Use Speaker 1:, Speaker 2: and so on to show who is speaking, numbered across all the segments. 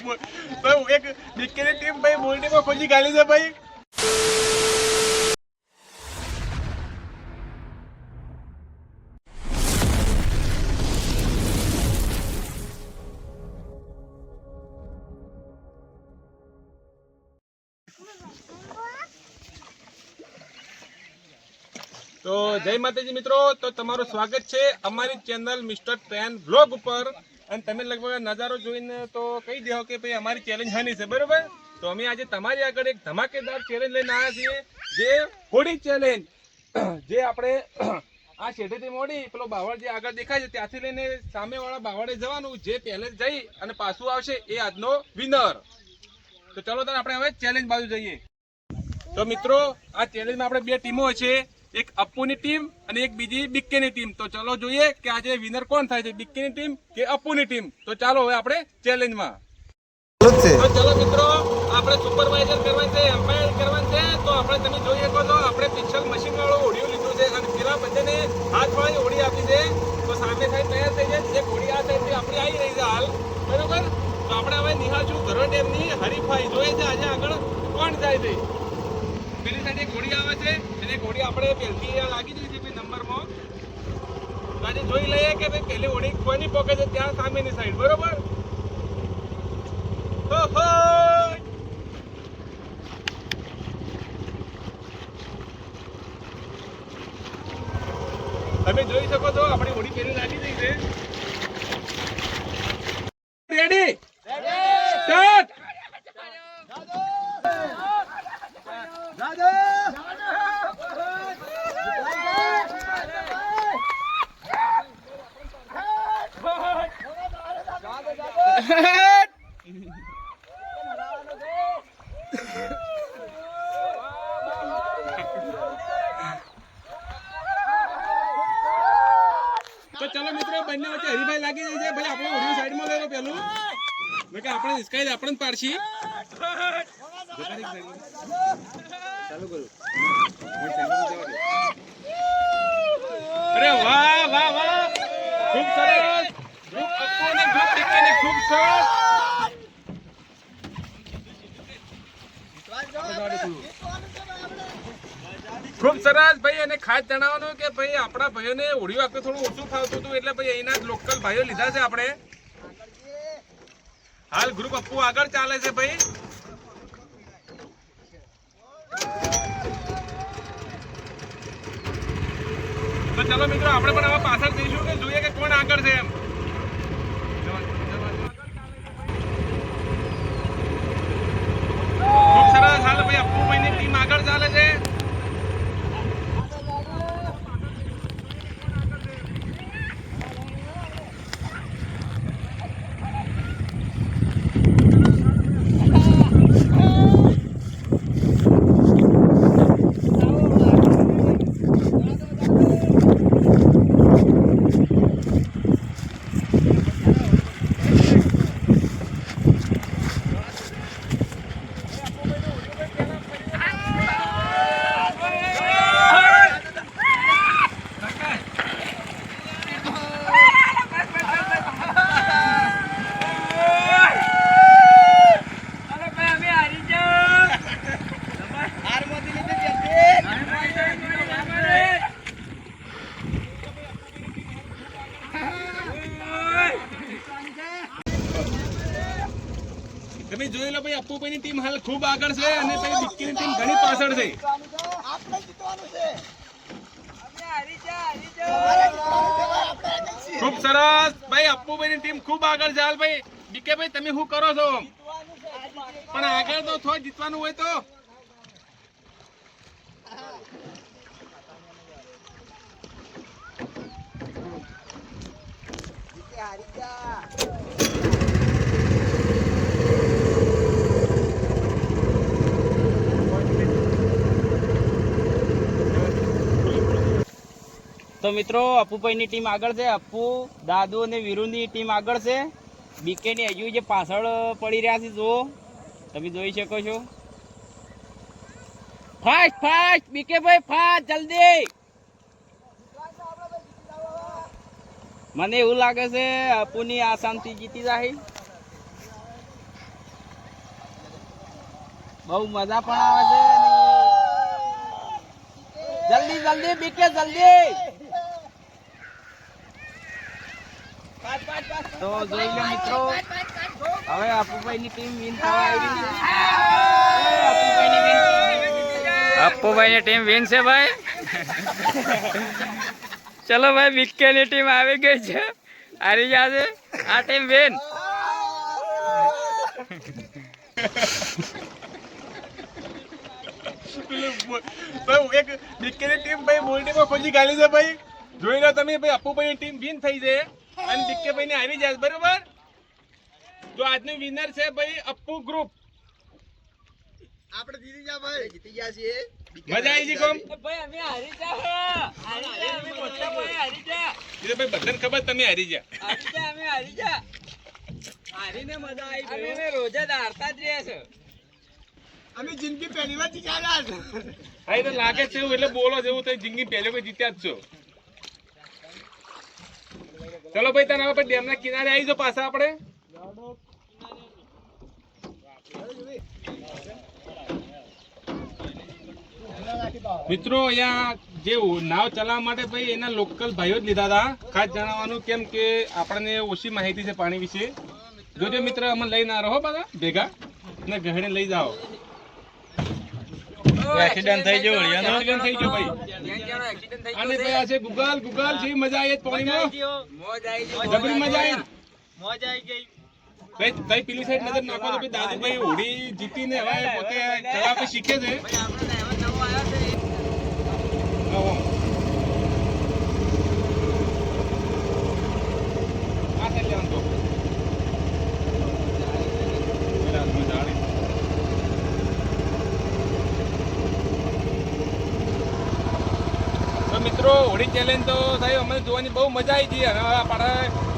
Speaker 1: એક બીકેની ટીમ ભાઈ મોરડીમાં ખોજી ગાલી છે ભાઈ. તો જય માતાજી મિત્રો, તો તમારું સ્વાગત છે અમારી ચેનલ મિસ્ટર ટ્રેન બ્લોગ ઉપર. અને તમે લગભગ નજારો જોઈને તો કહી દેવો કે ભાઈ અમારી ચેલેન્જ હાની છે, બરોબર? તો અમે આજે તમારી આગળ એક ધમાકેદાર ચેલેન્જ લઈને આવ્યા છીએ, જે હોડી ચેલેન્જ જે આપણે આ શેઠેથી મોડી પેલો બાવળ જે આગળ દેખાય છે, ત્યાંથી લઈને સામેવાળા બાવળે જવાનું, જે પહેલે જઈ અને પાછું આવશે એ આજનો વિનર તો ચલો તાર આપણે હવે ચેલેન્જ બાજુ જઈએ. તો મિત્રો, આ ચેલેન્જમાં આપણે બે ટીમો છે. એક અપ્પુની ટીમ અને એક બીજી બિક્કેની ટીમ. તો ચલો જોઈએ કે આજે વિનર કોણ થાય છે, બિક્કેની ટીમ કે અપ્પુની ટીમ? તો ચાલો હવે આપણે ચેલેન્જમાં તો મિત્રો, આપણે સુપરવાઇઝર કરવાનું છે એમ્પાયર કરવાનું છે. તો આપણે તમે જોઈ શકો છો, આપણે પિક્ચર મશીન વાળો ઓડિયો લીધું છે અને બધાને હાથ વાળી ઓડી આપી છે. તો સામે સાઈડ તૈયાર થઈ જાય એક ઓડી આ સાઈડ આપણી આવી રહી છે હાલ. બરોબર? તો આપણે હવે નિહાળશું ઘરો ડેમની હરીફાઈ. જોઈએ છે આજે આગળ કોણ જાય છે? પેલી સાઈડ એક ઘોડી આવે છે. અને ઘોડી આપણે પહેલથી લાગી જઈ છે નંબરમાં. આજે જોઈ લઈએ કે ભાઈ પહેલી ઘોડી કોની પોકે છે, ત્યાં સામેની સાઈડ બરોબર? તમે જોઈ શકો છો, આપણી હોડી પહેલી લાગી ગઈ છે. તો ચલો મિત્રો, બંને વચ્ચે હરીભાઈ લાગી જાય છે. ભાઈ આપણે ઓડિયો સાઈડમાં લઈ લો પેલું મેં કે આપણે હિસકાઈ આપણે જ પાડશી. ચાલુ કરું અરે વાહ વાહ વાહ. ખૂબ સરસ ખૂબ અપ્પુ અને ખૂબ ટીકાને ખૂબ સરસ! ભાઈ, અને ખાસ જણાવવાનું કે ભાઈ, આપણા ભાઈઓને હોળી વખતે થોડું ઓછું ફાવતું હતું, એટલે ભાઈ અહીંના લોકલ ભાઈઓ લીધા છે આપણે. હાલ ગ્રુપ અપ્પુ આગળ ચાલે છે ભાઈ. તો ચલો મિત્રો, આપણે પણ હવે પાછળ જઈશું કે જોઈએ કે કોણ આગળ છે એમ ખૂબ સરસ હાલ ભાઈ અપ્પુ ભાઈની ટીમ આગળ લો ભાઈ અપ્પુભાઈની ટીમ હાલ ખૂબ આગળ છે અને ભાઈ ટીમ ઘણી પાછળ છે. ખૂબ સરસ. ભાઈ અપ્પુભાઈની ટીમ ખૂબ આગળ છે હાલ ભાઈ. બીકે ભાઈ તમે શું કરો છો? પણ આગળ તો થોડું જીતવાનું હોય તો?
Speaker 2: મિત્રો અપુભાઈની ટીમ આગળ છે. અપુ દાદુ અને વીરુની ટીમ આગળ છે. બીકેની હજુ જે પાછળ પડી રહ્યા છે, જુઓ. તમે જોઈ શકો છો. ફાસ્ટ ફાસ્ટ બીકે ભાઈ ફાસ્ટ જલ્દી. મને એવું લાગે છે અપુની આસામથી જીતી જાય. બહુ મજા પણ આવે છે. જલ્દી જલ્દી, બીકે, જલ્દી. તો જોઈ લો મિત્રો હવે અપુભાઈ ની ટીમ વિન થવા આવી રહી છે. અપુભાઈ ની
Speaker 3: ટીમ વિન છે ભાઈ? ચલો ભાઈ વિકેની ટીમ આવી ગઈ છે. હારી જશે આ ટીમ વિન
Speaker 1: ભાઈ એક ટીમ ભાઈ મોલ્ટીમાં ખોજી ગાલી છે ભાઈ. જોઈ લો તમે ભાઈ અપ્પુભાઈની ટીમ વિન થઈ છે. અને બીકે ને આવી જાય બરોબર? તો આજનું વિનર છે ભાઈ અપ્પુ ગ્રુપ
Speaker 4: આપણે જીતી જા ભાઈ. જીતી ગયા છીએ.
Speaker 1: મજા આવી ગઈ કોમ?
Speaker 2: ભાઈ અમે હારી જા હારી જા અમે મોટા ભાઈ હારી જા.
Speaker 1: એ ભાઈ બધાને ખબર તમે હારી જા
Speaker 2: હારી જા અમે હારી જા. હારીને મજા આવી અમે રોજ જ હારતા જ રહ્યા છે
Speaker 4: અમે જિંદગી પહેલી વાર જીત્યા છે
Speaker 1: હા તો લાગે છે એટલે બોલો જેવું તો જિંદગી પહેલો કોઈ જીત્યા જ છો. ચલો ભાઈ, તને હવે ડેમ ના કિનારે આવી જો પાછા આપણે. મિત્રો, અહીંયા જે નાવ ચલાવવા માટે ભાઈ, એના લોકલ ભાઈઓ જ લીધા હતા. ખાસ જણાવવાનું કેમ કે આપણને ઓછી માહિતી છે પાણી વિશે. જોજો મિત્ર અમે લઈ ના રહો બધા ભેગા. ને ઘરે લઈ જાઓ.
Speaker 3: એક્સિડન્ટ થઈ ગયો
Speaker 1: એક્સિડન્ટ થઈ ગયો ભાઈ. અને ભાઈ આ છે ગુગલ ગુગલ જેવી મજા આવી પાણીમાં.
Speaker 2: મોજ આવી ગઈ.
Speaker 1: જબરી મજા આવી.
Speaker 2: મોજ આવી ગઈ.
Speaker 1: ભાઈ ભાઈ પેલી સાઈડ નજર નાખો તો ભાઈ દાદુભાઈ હોડી જીતીને હવે પોતે ચલાવતા શીખે છે
Speaker 2: આપણે ડ્રાઈવર નવો આવ્યો છે
Speaker 1: આવો. આ સાઈડ લેવાનું તો. પેલા હાથમાં જાળી. તો મિત્રો હોડી ચેલેન્જ તો સાહેબ અમને જોવાની બહુ મજા આવી અને હવે આપણે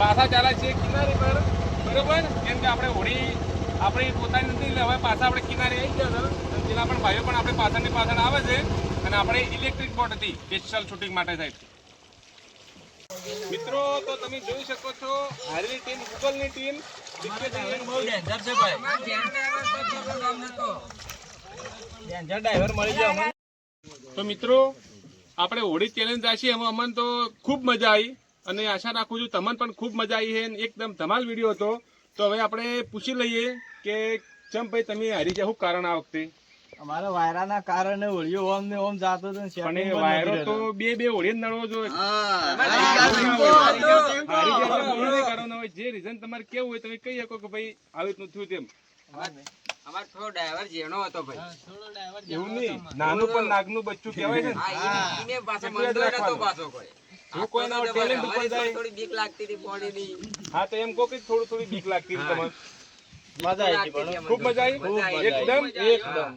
Speaker 1: પાછા ચાલે છે કિનારે પર. બરોબર? કેમ કે આપણે હોડી આપણી પોતાની નથી એટલે હવે પાછા આપણે કિનારે આવી ગયા છે જેના પણ ભાઈઓ પણ આપણે પાછળની પાછળ આવે છે. અને આપણે ઇલેક્ટ્રિક બોટ હતી સ્પેશિયલ શૂટિંગ માટે સાહેબ. મિત્રો તો તમે જોઈ શકો છો હારીની ટીમ ગૂગલની ટીમ
Speaker 2: ડેન્જર ડ્રાઈવર મળી જાય
Speaker 1: તો મિત્રો આપણે હોળી ચેલેન્જ રાખીએ એમાં અમને તો ખૂબ મજા આવી અને આશા રાખું છું તમને પણ ખૂબ મજા આવી છે એકદમ ધમાલ વીડિયો હતો તો હવે આપણે પૂછી લઈએ કે ચમ ભાઈ તમે હારી ગયા શું કારણ આ વખતે
Speaker 2: અમારા વાયરાના કારણે હોળીઓ ઓમ ને ઓમ જાતો હતો ને
Speaker 1: પણ વાયરો તો બે બે હોળી નડવો જોઈએ જે રીઝન તમારે કેવું હોય તમે કહી શકો કે ભાઈ આવી રીતનું થયું તેમ
Speaker 2: અમાર થોડો ડ્રાઈવર જેનો હતો ભાઈ.
Speaker 1: એવું નહીં. નાનું પણ નાગનું બચ્ચું કહેવાય છે
Speaker 2: હા ઈને પાછો
Speaker 1: એટલું જ
Speaker 2: મંદોય નતો
Speaker 1: રાખવાનું.
Speaker 2: પાછો કોઈ.
Speaker 1: હું કોઈના ટેલેન્ટ ઉપર જાય.
Speaker 2: થોડી બીક લાગતી હતી પોણીની
Speaker 1: હા તો એમ કહો કે થોડું થોડી બીક લાગતી હતી તમને
Speaker 2: મજા આવી હતી
Speaker 1: ખૂબ મજા આવી? એકદમ? એકદમ.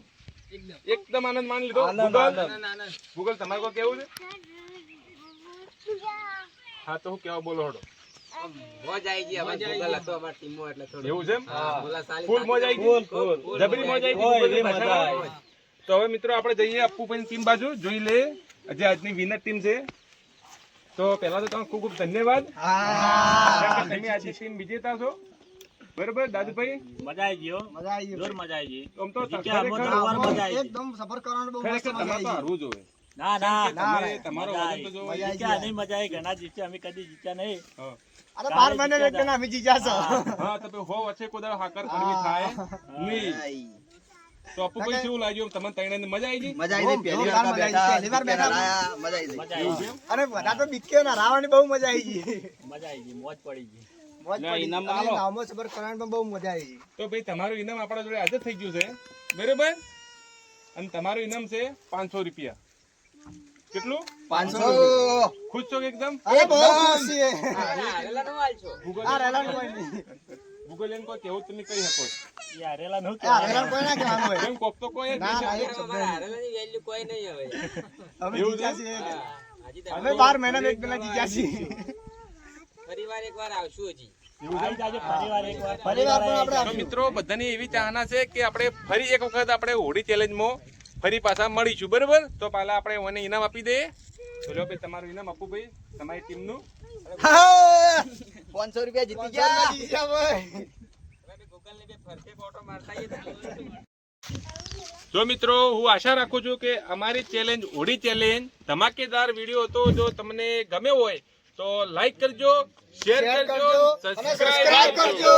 Speaker 1: એકદમ આનંદ માની લીધો? ગૂગલ ગૂગલ તમારે કો કેવું છે? હા તો હું કેવા બોલો હડો.
Speaker 2: મોજ આવી ગઈ હવે ગૂગલ હતો અમાર ટીમમાં એટલે થોડું.
Speaker 1: એવું છે
Speaker 2: બોલા સાલી
Speaker 1: ફૂલ મોજ આવી ગઈ? જબરી મોજ આવી ગઈ તો હવે મિત્રો આપણે જઈએ અપ્પુભાઈની ટીમ બાજુ. જોઈ લે જે આજની વિનર ટીમ છે. તો પહેલા તો તમને ખૂબ ખૂબ ધન્યવાદ. તમે આજની ટીમ વિજેતા છો. બરોબર દાદુભાઈ?
Speaker 3: મજા આવી ગયો
Speaker 4: મજા આવી
Speaker 3: ગયો મજા આવી ગઈ.
Speaker 1: આમ તો
Speaker 3: ગઈ.
Speaker 4: એકદમ સફર કરવાનો બહુ મસ્ત મજા
Speaker 1: તમારે
Speaker 4: આવી
Speaker 1: હારવું જોઈએ
Speaker 3: ના ના
Speaker 1: તમારો
Speaker 3: મજા
Speaker 1: વજન તો. જો
Speaker 3: જીત્યા નહીં મજા આવી ઘણા જીત્યા અમે કદી જીત્યા નહીં.
Speaker 4: અરે બાર મહિને એકદમ અમે જીત્યા છો.
Speaker 1: હા. તો હો વચ્ચે કોદાળ હાકર કરવી થાય. નહીં. તો અપ્પુભાઈ કેવું લાગ્યું? તમને ત્રણેયને મજા આવી ગઈ?
Speaker 4: મજા આવી પહેલી વાર પહેલી વાર બેઠા મજા આવી
Speaker 3: ગઈ.
Speaker 4: અરે બધા તો બીકે ના રાવણની બહુ મજા આવી ગઈ.
Speaker 3: મજા આવી ગઈ મોજ પડી ગઈ.
Speaker 4: મોજ
Speaker 1: લે,
Speaker 4: પડી.
Speaker 1: ઇનામ
Speaker 4: અને
Speaker 1: આલો.
Speaker 4: નાવમાં સફર કરવાની પણ બહુ મજા આવી
Speaker 1: તો ભાઈ તમારું ઇનામ આપણા જોડે આજે થઈ ગયું છે. બરોબર? અને તમારું ઇનામ છે પાંચસો રૂપિયા. કેટલું?
Speaker 4: પાંચસો.
Speaker 1: ખુશ છો એકદમ? એમ કોઈ કેવું તમે કહી શકો
Speaker 4: કોઈ ના કહેવાનું હોય.
Speaker 1: એમ કોક તો કોઈ
Speaker 4: ના ના
Speaker 2: વેલ્યુ કોઈ નહીં હવે.
Speaker 1: એવું છે?
Speaker 4: અમે મહિના એક પેલા જીત્યા છીએ.
Speaker 2: ફરીવાર એકવાર આવશું હજી.
Speaker 3: આવી જાજો ફરીવાર એકવાર.
Speaker 4: ફરીવાર પણ આપણે
Speaker 1: તો મિત્રો બધાની એવી ચાહના છે કે આપણે ફરી એક વખત આપણે હોળી ચેલેન્જમાં ફરી પાછા મળીશું બરોબર? તો પહેલા આપણે મને ઇનામ આપી દઈએ. બોલો ભાઈ તમારું ઇનામ આપું ભાઈ તમારી ટીમનું.
Speaker 4: પાંચસો રૂપિયા જીતી ગયા. ભાઈ.
Speaker 1: જો મિત્રો હું આશા રાખું છું કે અમારી ચેલેન્જ ઓડી ચેલેન્જ ધમાકેદાર વીડિયો હતો. જો તમને ગમ્યો હોય તો લાઈક કરજો શેર કરજો સબસ્ક્રાઇબ
Speaker 4: કરજો.